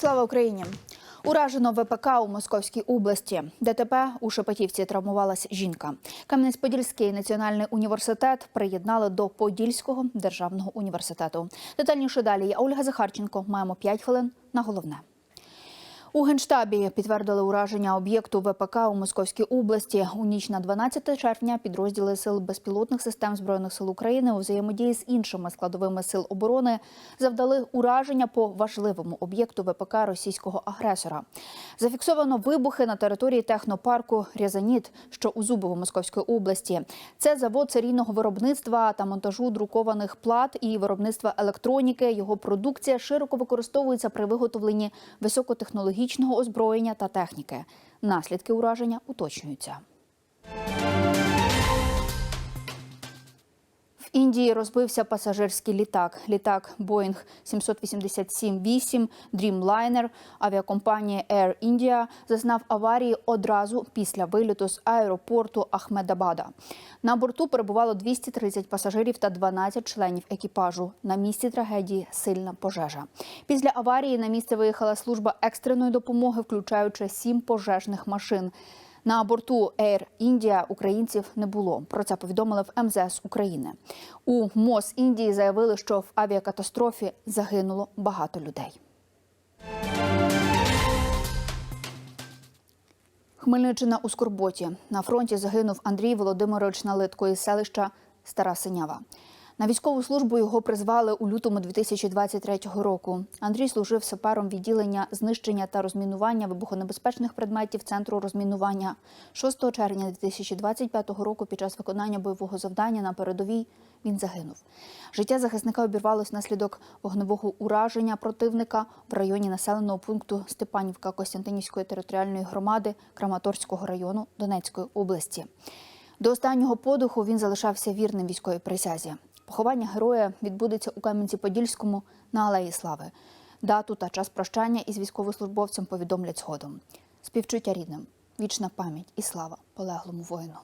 Слава Україні! Уражено ВПК у Московській області. ДТП у Шепетівці травмувалась жінка. Кам'янець-Подільський національний університет приєднали до Подільського державного університету. Детальніше далі я Ольга Захарченко. Маємо 5 хвилин на головне. У генштабі підтвердили ураження об'єкту ВПК у Московській області. У ніч на 12 червня підрозділи сил безпілотних систем збройних сил України у взаємодії з іншими складовими сил оборони завдали ураження по важливому об'єкту ВПК російського агресора. Зафіксовано вибухи на території технопарку Рязаніт, що у Зубово Московської області. Це завод серійного виробництва та монтажу друкованих плат і виробництва електроніки. Його продукція широко використовується при виготовленні високотехнологічного озброєння та техніки. Наслідки ураження уточнюються. Індії розбився пасажирський літак. Літак Boeing 787-8 Dreamliner авіакомпанії Air India зазнав аварії одразу після виліту з аеропорту Ахмедабада. На борту перебувало 230 пасажирів та 12 членів екіпажу. На місці трагедії сильна пожежа. Після аварії на місце виїхала служба екстреної допомоги, включаючи сім пожежних машин. На борту Air India українців не було. Про це повідомили в МЗС України. У МОЗ Індії заявили, що в авіакатастрофі загинуло багато людей. Хмельниччина у Скорботі. На фронті загинув Андрій Володимирович Налитко із селища Стара Синява. На військову службу його призвали у лютому 2023 року. Андрій служив сапером відділення знищення та розмінування вибухонебезпечних предметів центру розмінування. 6 червня 2025 року під час виконання бойового завдання на передовій він загинув. Життя захисника обірвалось внаслідок вогневого ураження противника в районі населеного пункту Степанівка Костянтинівської територіальної громади Краматорського району Донецької області. До останнього подиху він залишався вірним військовій присязі. Поховання героя відбудеться у Кам'янці-Подільському на Алеї Слави. Дату та час прощання із військовослужбовцем повідомлять згодом. Співчуття рідним, вічна пам'ять і слава полеглому воїну.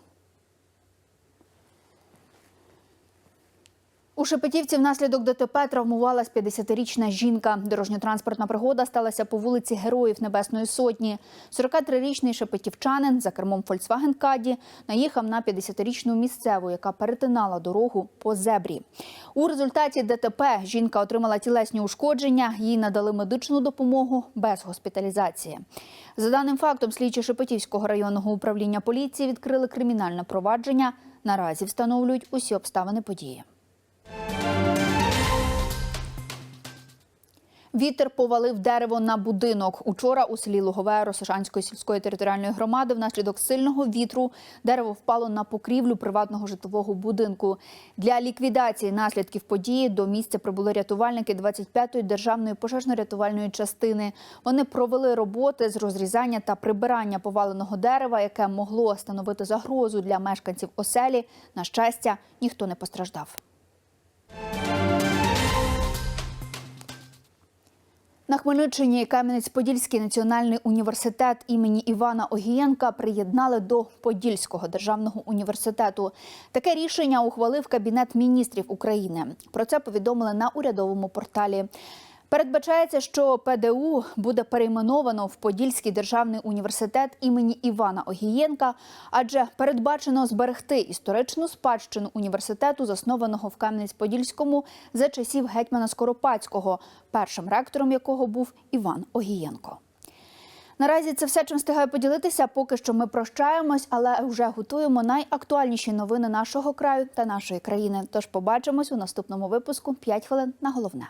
У Шепетівці внаслідок ДТП травмувалась 50-річна жінка. Дорожньо-транспортна пригода сталася по вулиці Героїв Небесної Сотні. 43-річний шепетівчанин за кермом Volkswagen Каді наїхав на 50-річну місцеву, яка перетинала дорогу по зебрі. У результаті ДТП жінка отримала тілесні ушкодження. Їй надали медичну допомогу без госпіталізації. За даним фактом, слідчі Шепетівського районного управління поліції відкрили кримінальне провадження. Наразі встановлюють усі обставини події. Вітер повалив дерево на будинок. Учора у селі Лугове Росошанської сільської територіальної громади внаслідок сильного вітру дерево впало на покрівлю приватного житлового будинку. Для ліквідації наслідків події до місця прибули рятувальники 25-ї державної пожежно-рятувальної частини. Вони провели роботи з розрізання та прибирання поваленого дерева, яке могло становити загрозу для мешканців оселі. На щастя, ніхто не постраждав. На Хмельниччині Кам'янець-Подільський національний університет імені Івана Огієнка приєднали до Подільського державного університету. Таке рішення ухвалив Кабінет міністрів України. Про це повідомили на урядовому порталі. Передбачається, що ПДУ буде перейменовано в Подільський державний університет імені Івана Огієнка, адже передбачено зберегти історичну спадщину університету, заснованого в Кам'янець-Подільському за часів гетьмана Скоропадського, першим ректором якого був Іван Огієнко. Наразі це все, чим встигаю поділитися. Поки що ми прощаємось, але вже готуємо найактуальніші новини нашого краю та нашої країни. Тож побачимось у наступному випуску. «5 хвилин на головне.